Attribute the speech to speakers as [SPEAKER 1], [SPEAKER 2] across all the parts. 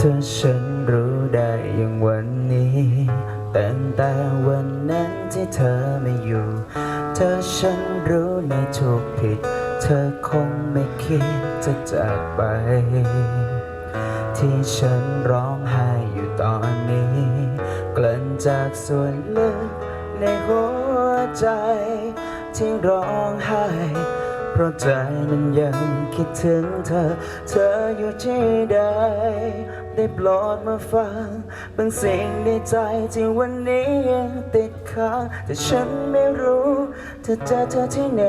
[SPEAKER 1] ถ้าฉันรู้ได้อย่างวันนี้ตั้งแต่วันนั้นที่เธอไม่อยู่ ถ้าฉันรู้ในทุกผิด เธอคงไม่คิดจะจากไป ที่ฉันร้องไห้อยู่ตอนนี้ กลั่นจากส่วนลึกในหัวใจ ที่ร้องไห้ ราะใจมันยังคิดถึงเธอ เธออยู่ที่ใด ได้โปรดมาฟังบางสิ่งในใจที่วันนี้ยังติดค้างแต่ฉันไม่รู้เธอเจอเธอที่ไหน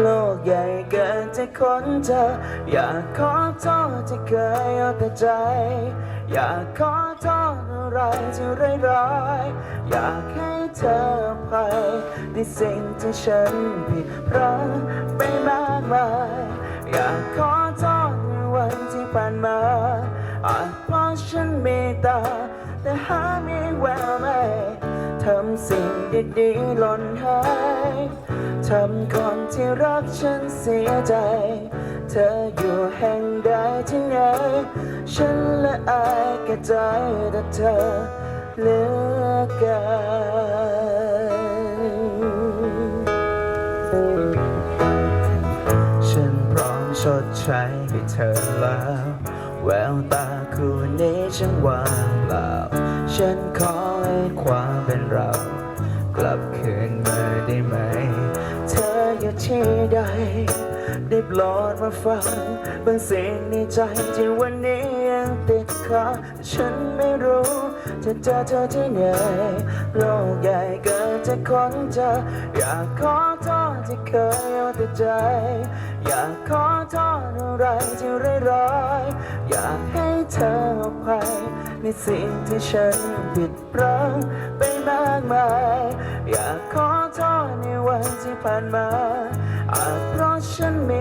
[SPEAKER 1] โลกใหญ่เกินจะค้นเจออยากขอโทษที่เคยเอาแต่ใจ อยากขอโทษอะไรที่ร้ายๆอยากให้เธออภัย ในสิ่งที่ฉันผิดพลาดไปมากมายอยากขอโทษในวันที่ผ่านมาอาจเพราะฉันมตตา แต่หาไม่แววไม่ทำสิ่งดีๆหล่นหายทำคนที่รักฉันเสียใจ เธออยู่แห่งใดที่ไหน ฉันละอายแก่ใจแต่เธอเหลือเกิน ชดใช้ให้เธอแล้ว แววตาคู่นี้ฉันว่างเปล่า ฉันขอให้ความเป็นเรา กลับคืนมาได้ไหม เธออยู่ที่ใดได้โปรดมาฟังบางสิ่งในใจที่วันนี้ยังติ ดค้างแต่ฉันไม่รู้จะเจอเธอที่ไหนโลกใหญ่เกินจะค้นเจออยากขอโทษที่เคยเอาแต่ใจ อยากขอโทษอะไรที่ร้ายๆอยากให้เธออภัยในสิ่งที่ฉันผิดพลั้งไปมากมาย อยากขอโทษในวันที่ผ่านมาอาจเพราะฉันเม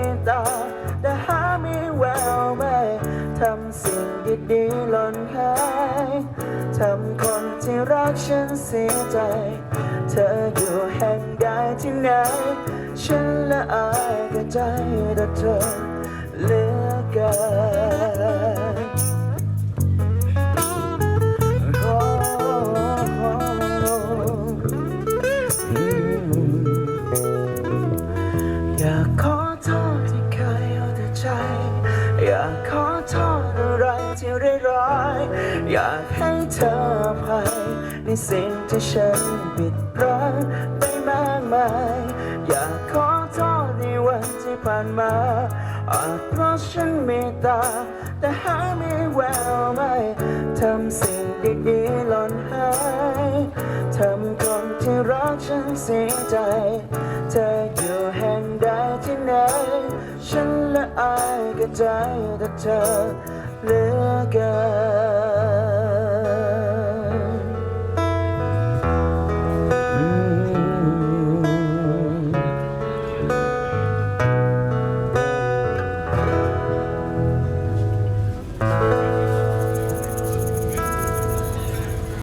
[SPEAKER 1] ทำสิ่งดีๆหล่นหายทำคนที่รักฉันเสียใจ เธออยู่แห่งใดที่ไหน ฉันละอายกับใจแต่เธอเหลือเกินโอ้อืมอยากขอ อยากให้เธอภัยในสิ่งที่ฉันผิดพลาดไปมากมาย อยากขอโทษในวันที่ผ่านมา อาจเพราะฉันเมตตา แต่หาไม่แววไม่ทำสิ่งดีๆหล่นหายทำคนที่รักฉันเสียใจ เธออยู่แห่งใดที่ไหน ฉันละอายกับใจแต่เธอเหลือเกิน